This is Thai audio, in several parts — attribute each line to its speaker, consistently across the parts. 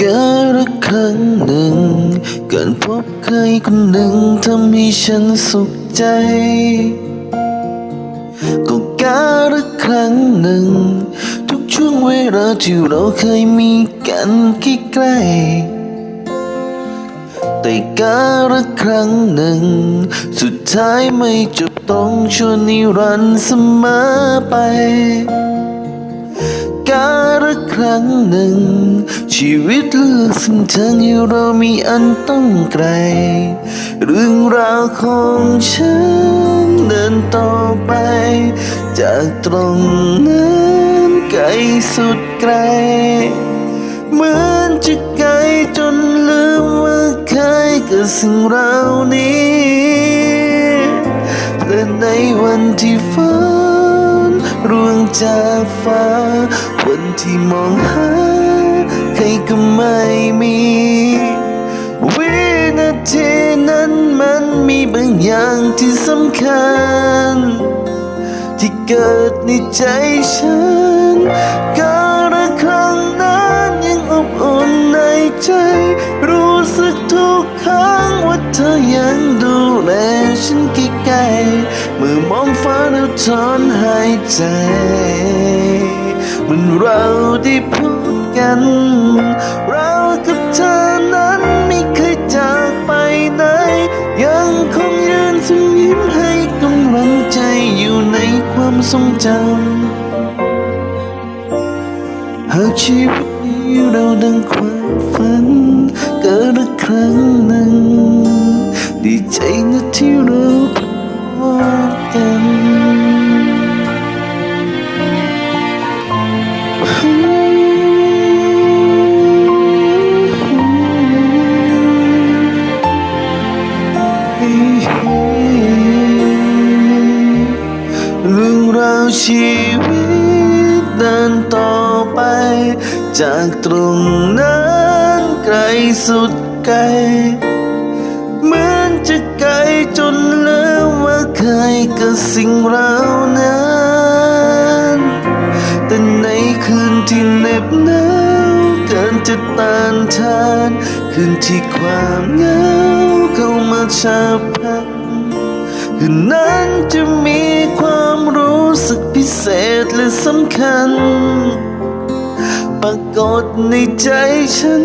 Speaker 1: กิดรักครั้งหนึ่งการพบใครคนหนึ่งทำให้ฉันสุขใจ ก็การรักครั้งหนึ่ง ทุกช่วงเวลาที่เราเคยมีกันใกล้ใกล้แต่การรักครั้งหนึ่ง สุดท้ายไม่จบต้องชวนนิรันดร์เสมอไป การรักครั้งหนึ่ง ชีวิตเลือกเส้นทางให้เรามีอันต้องไกล เรื่องราวของฉันเดินต่อไป จากตรงนั้นไกลสุดไกล เหมือนจะไกลจนลืมว่าเคยกับสิ่งเหล่านี้และในวันที่ฟ้าร่วงจากฟ้า วันที่มองหาำคัญ ที่เกิดในใจฉันการะครั้งนั้นยังอบอุ่นในใจ รู้สึกทุกครั้งว่าเธอยังดูแลฉันใกล้ๆเมื่อมองฟ้าแล้วถอนหายใจมันเราได้พูดกัน เรากับเธอนั้นไม่เคยจาก ทรงจำหากชีวิตนี้เราดังความฝันเกิดครั้ง ชีวิตเดินต่อไป จากตรงนั้นไกลสุดไกล เหมือนจะไกลจนลืมว่าเคยกับสิ่งเหล่านั้นแต่ในคืนที่เหน็บหนาวเกินจะต้านทาน คืนที่ความเหงาเข้ามาชาพักคืนนั้นจะมีความ ความรู้สึกพิเศษและสำคัญ ปรากฏในใจฉัน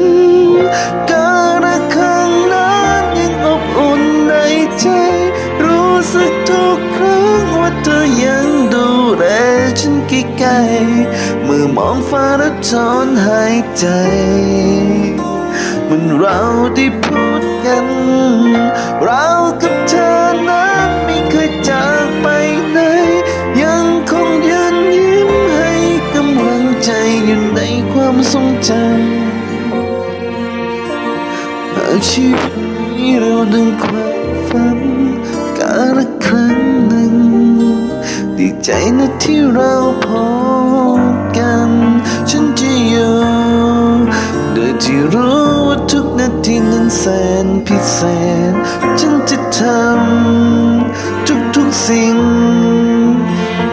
Speaker 1: การะครั้งนั้นยังอบอุ่นในใจ รู้สึกทุกครั้งว่าเธอยังดูแลฉันใกล้ๆเมื่อมองฟ้าและถอนหายใจ มันเราได้พูดกัน เรากับเธอนั้นากชีวิตนี้เราดังความฝันการละครั้งหนึ่ง ดีใจนะที่เราพบกัน ฉันจะอยู่โดยที่รู้ว่าทุกนาทีนั้นแสนพิเศษ ฉันจะทำทุกๆสิ่ง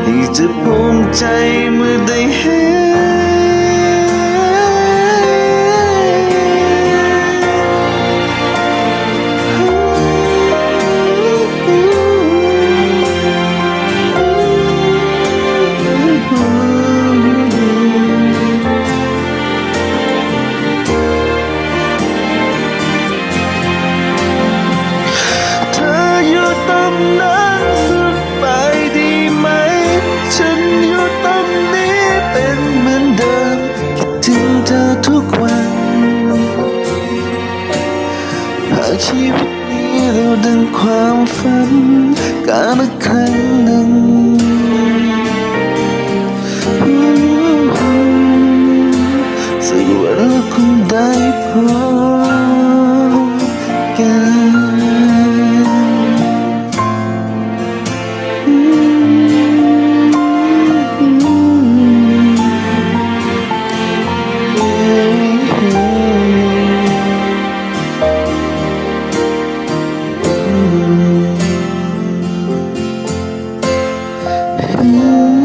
Speaker 1: ที่จะภูมิใจ ดังความฝันการละครั้งหนึ่ง you.